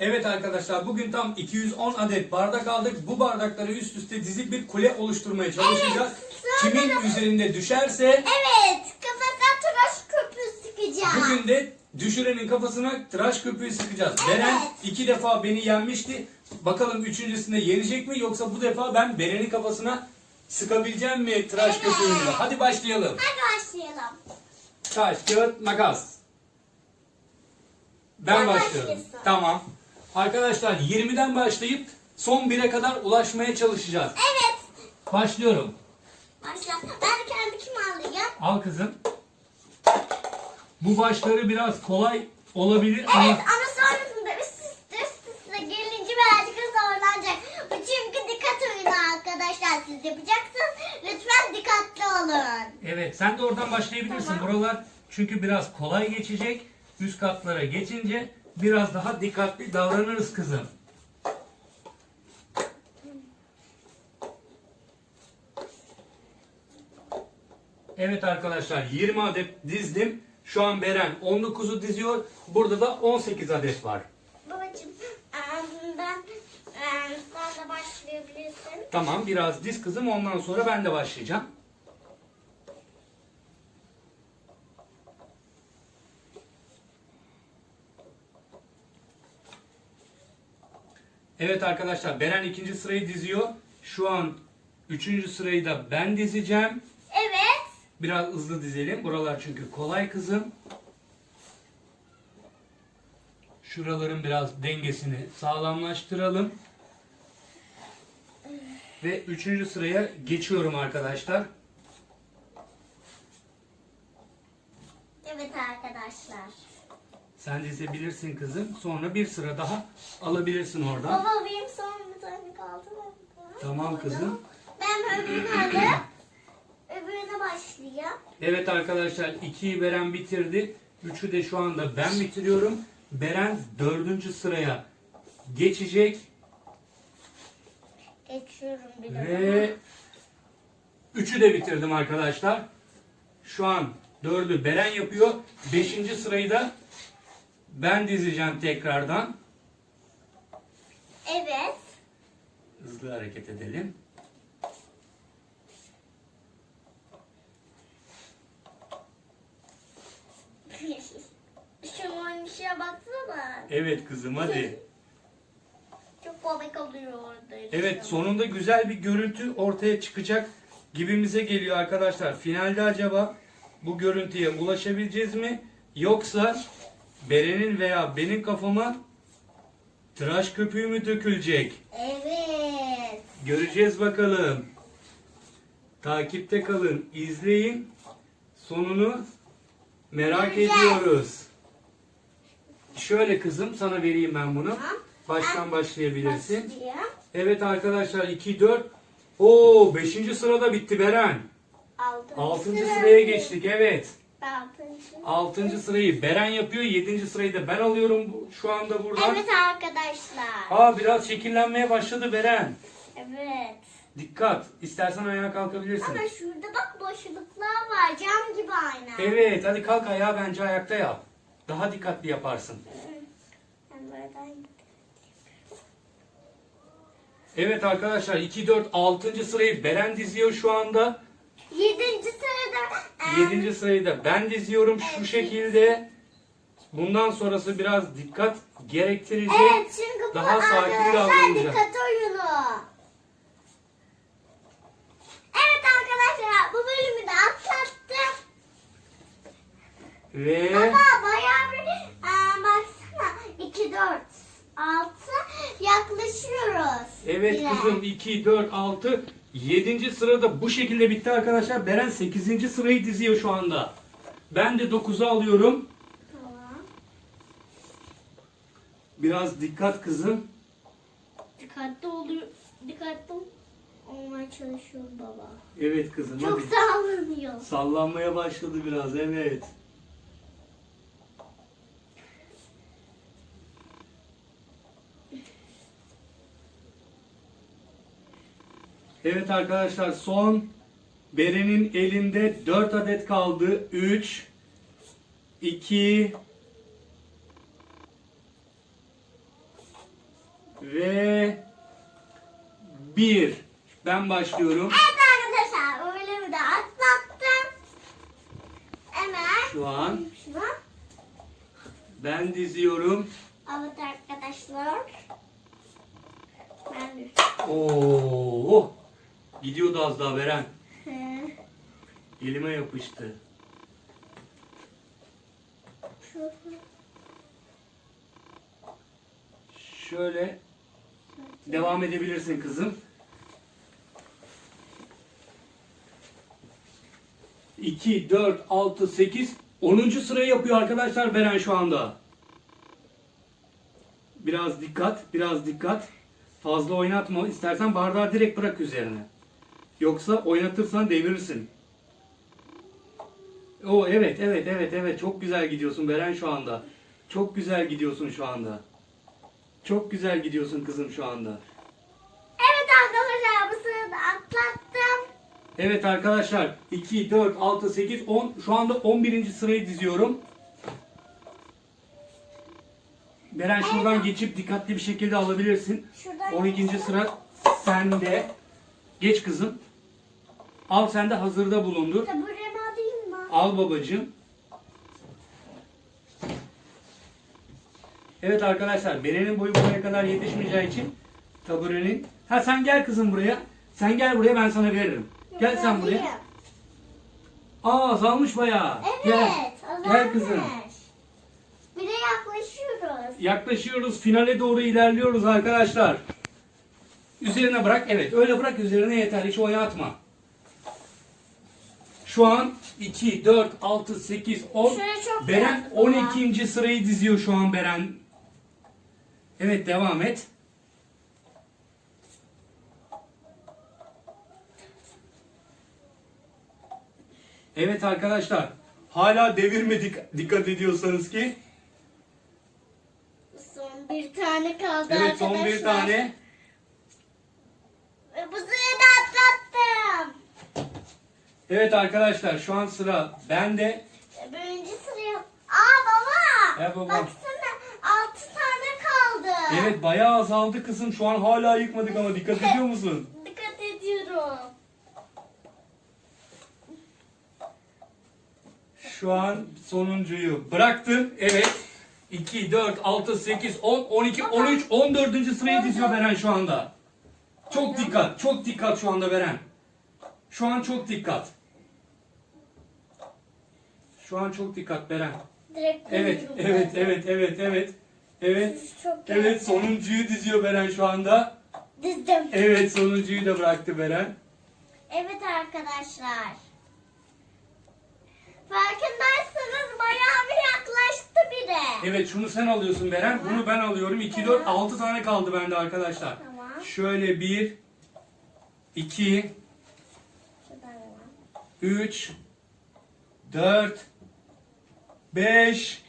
Evet arkadaşlar bugün tam 210 adet bardak aldık. Bu bardakları üst üste dizip bir kule oluşturmaya çalışacağız. sonra Kimin da- üzerinde düşerse Evet. Kafasına tıraş köpüğü sıkacağım. bugün de düşürenin kafasına tıraş köpüğü sıkacağız. Evet. Beren iki defa beni yenmişti. Bakalım üçüncüsünde yenecek mi yoksa bu defa ben Beren'in kafasına sıkabileceğim mi tıraş Evet. köpüğünü? Hadi başlayalım. Hadi başlayalım. Taş, kağıt, makas. Ben Sen başlıyorum. başlıyorsun. Tamam. Arkadaşlar 20'den başlayıp son 1'e kadar ulaşmaya çalışacağız. Evet. Başlıyorum. Başla. Ben kendi kim alayım? Al kızım. Bu başları biraz kolay olabilir Evet ama ama sonrasında üst üste üst üste gelince birazcık zorlanacak. Bu çünkü dikkat oyunu arkadaşlar. Siz yapacaksınız. Lütfen dikkatli olun. evet sen de oradan başlayabilirsin. Tamam. Buralar çünkü biraz kolay geçecek. Üst katlara geçince biraz daha dikkatli davranırız kızım. Evet arkadaşlar 20 adet dizdim. Şu an Beren 19'u diziyor. Burada da 18 adet var. Babacığım em, ben em, sen de başlayabilirsin. Tamam biraz diz kızım ondan sonra ben de başlayacağım. Evet arkadaşlar Beren ikinci sırayı diziyor. Şu an üçüncü sırayı da ben dizeceğim. Evet. Biraz hızlı dizelim. Buralar çünkü kolay kızım. Şuraların biraz dengesini sağlamlaştıralım. Ve üçüncü sıraya geçiyorum arkadaşlar. Evet arkadaşlar. Sen dizebilirsin kızım. Sonra bir sıra daha alabilirsin oradan. Baba benim son bir tane kaldı? Tamam kızım. Ben öbürünü alayım. Öbürüne başlayayım. Evet arkadaşlar 2'yi Beren bitirdi. 3'ü de şu anda ben bitiriyorum. Beren dördüncü sıraya geçecek. Geçiyorum bir Ve üçü de bitirdim arkadaşlar. Şu an dördü Beren yapıyor. Beşinci sırayı da ben dizeceğim tekrardan. Evet. Hızlı hareket edelim. Şu oynayışa baksana. Evet kızım hadi. Çok komik oluyor orada. Evet sonunda güzel bir görüntü ortaya çıkacak gibimize geliyor arkadaşlar. Finalde acaba bu görüntüye ulaşabileceğiz mi? Yoksa Beren'in veya benim kafama tıraş köpüğü mü dökülecek? Evet. Göreceğiz bakalım. Takipte kalın, izleyin. Sonunu merak Göreceğiz. ediyoruz. Şöyle kızım sana vereyim ben bunu. Tamam. Baştan başlayabilirsin. Evet arkadaşlar 2 4 Oo 5. sırada bitti Beren. Altıncı 6. sıra. sıraya geçtik evet. Altıncı. 6. sırayı Beren yapıyor. 7. sırayı da ben alıyorum bu- şu anda buradan. Evet arkadaşlar. Aa biraz şekillenmeye başladı Beren. Evet. Dikkat. İstersen ayağa kalkabilirsin. Ama şurada bak boşluklar var. Cam gibi aynı. Evet hadi kalk ayağa bence ayakta yap. Daha dikkatli yaparsın. Ben buradan Evet arkadaşlar 2 4 6. sırayı Beren diziyor şu anda. Yedinci 7. sırayı da ben diziyorum şu şekilde. Bundan sonrası biraz dikkat gerektirecek. Evet çünkü bu Daha sakin arkadaşlar davranacağım. dikkat oyunu. Evet arkadaşlar bu bölümü de atlattık. Ve Ama bayağı bir em, baksana 2, 4, 6 yaklaşıyoruz. evet Bire. kızım 2 4 6 7. sırada bu şekilde bitti arkadaşlar. Beren 8. sırayı diziyor şu anda. Ben de 9'u alıyorum. Tamam. Biraz dikkat kızım. Dikkatli oluyor. Dikkatli olmaya çalışıyorum baba. Evet kızım Çok hadi. sallanıyor. Sallanmaya başladı biraz evet. Evet arkadaşlar son Beren'in elinde 4 adet kaldı. 3 2 Ve bir. Ben başlıyorum. Evet arkadaşlar öyle de atlattım. Hemen Şu an şuna. ben diziyorum. Evet arkadaşlar. Ben de. Oo! Gidiyordu az daha Beren. Hı. Elime yapıştı. Şöyle devam edebilirsin kızım. 2, 4, 6, 8, 10. sırayı yapıyor arkadaşlar Beren şu anda. Biraz dikkat, biraz dikkat. Fazla oynatma. İstersen bardağı direkt bırak üzerine. Yoksa oynatırsan devirirsin. O evet, evet, evet, evet. Çok güzel gidiyorsun Beren şu anda. Çok güzel gidiyorsun şu anda. Çok güzel gidiyorsun kızım şu anda. Evet arkadaşlar bu sırada atlattım. Evet arkadaşlar 2, 4, 6, 8, 10 şu anda 11. sırayı diziyorum. Beren şuradan geçip dikkatli bir şekilde alabilirsin. Şuradan 12. sıra sende. Geç kızım. Al sen de hazırda bulundur. Taburemi alayım mı? Al babacığım. Evet arkadaşlar Beren'in boyu buraya kadar yetişmeyeceği için taburenin... Ha sen gel kızım buraya. Sen gel buraya ben sana veririm. Gel sen buraya. Aa azalmış bayağı. Evet. Gel. Gel kızım. Bir de yaklaşıyoruz. Yaklaşıyoruz. Finale doğru ilerliyoruz arkadaşlar. Üzerine bırak. Evet öyle bırak üzerine yeter. Hiç oynatma. Şu an 2, 4, 6, 8, 10. Şöyle çok Beren yaptım ya. 12. sırayı diziyor şu an Beren. Evet devam et. Evet arkadaşlar. Hala devirmedik dikkat ediyorsanız ki. Son bir tane kaldı Evet son arkadaşlar. bir tane. Ve bu sırada atlattım. Evet arkadaşlar şu an sıra bende. Birinci sıraya... Aa baba. Ya baba. Baksana altı tane kaldı. Evet bayağı azaldı kızım. Şu an hala yıkmadık ama dikkat ediyor musun? Dikkat ediyorum. Şu an sonuncuyu bıraktım. Evet. 2, 4, 6, 8, 10, 12, 13, 14. sırayı diziyor Beren şu anda. Çok dikkat, çok dikkat şu anda Beren. Şu an çok dikkat. Şu an çok dikkat Beren. Direkt Evet, koyuyorum evet, ben. evet, evet, evet. Evet, Çok evet sonuncuyu diziyor Beren şu anda. Dizdim. Evet sonuncuyu da bıraktı Beren. Evet arkadaşlar. Farkındaysanız bayağı bir yaklaştı bile. Evet şunu sen alıyorsun Beren. Bunu ben alıyorum. 2, 4, 6 tane kaldı bende arkadaşlar. Tamam. Şöyle 1, 2, Şuradan hemen. 3, 4, 5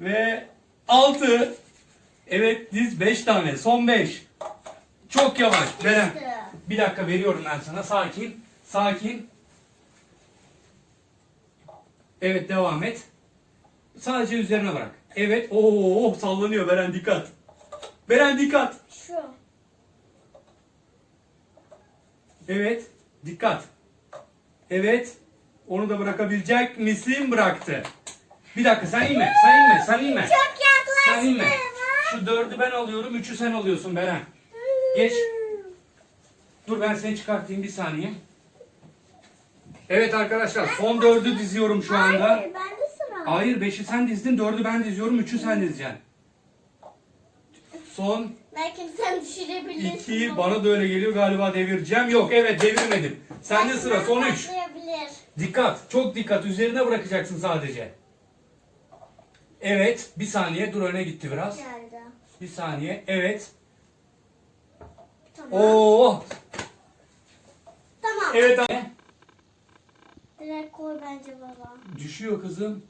ve 6. Evet diz 5 tane. Son 5. Çok yavaş Beren. Bir dakika veriyorum ben sana. Sakin. Sakin. Evet devam et. Sadece üzerine bırak. Evet. Oo sallanıyor Beren dikkat. Beren dikkat. Şu. Evet. Dikkat. Evet. Onu da bırakabilecek misin? Bıraktı. Bir dakika sen inme. Sen inme. Sen inme. Çok Sen inme. Şu dördü ben alıyorum. Üçü sen alıyorsun Beren. Geç. Dur ben seni çıkartayım bir saniye. Evet arkadaşlar son dördü diziyorum şu anda. Hayır bende sıra. Hayır beşi sen dizdin dördü ben diziyorum üçü sen dizeceksin. Son Belki sen düşürebilirsin. iki bana da öyle geliyor galiba devireceğim. Yok evet devirmedim. Sende sıra son üç. Dikkat çok dikkat üzerine bırakacaksın sadece. Evet bir saniye dur öne gitti biraz. Geldi. Bir saniye evet. Tamam. Oo Tamam. evet anne. Direkt koy bence baba. Düşüyor kızım.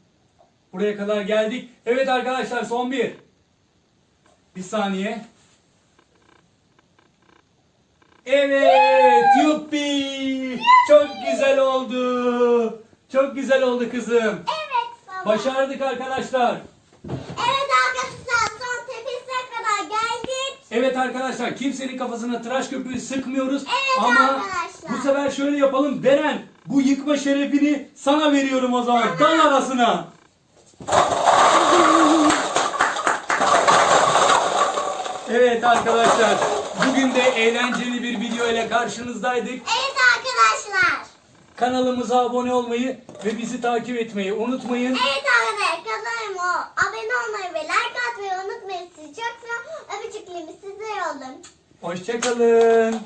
Buraya kadar geldik. Evet arkadaşlar son bir. Bir saniye. Evet yuppi. Çok güzel oldu. Çok güzel oldu kızım. Başardık arkadaşlar. Evet arkadaşlar son tepesine kadar geldik. Evet arkadaşlar kimsenin kafasına tıraş köpüğü sıkmıyoruz. Evet Ama arkadaşlar. bu sefer şöyle yapalım. Beren bu yıkma şerefini sana veriyorum o zaman. Dal arasına. Evet arkadaşlar bugün de eğlenceli bir video ile karşınızdaydık. Evet arkadaşlar. Kanalımıza abone olmayı ve bizi takip etmeyi unutmayın. Evet arkadaşlar abone olmayı ve like atmayı unutmayın. Sizi çok seviyorum. Öpücüklerimi size yollayın. Hoşçakalın.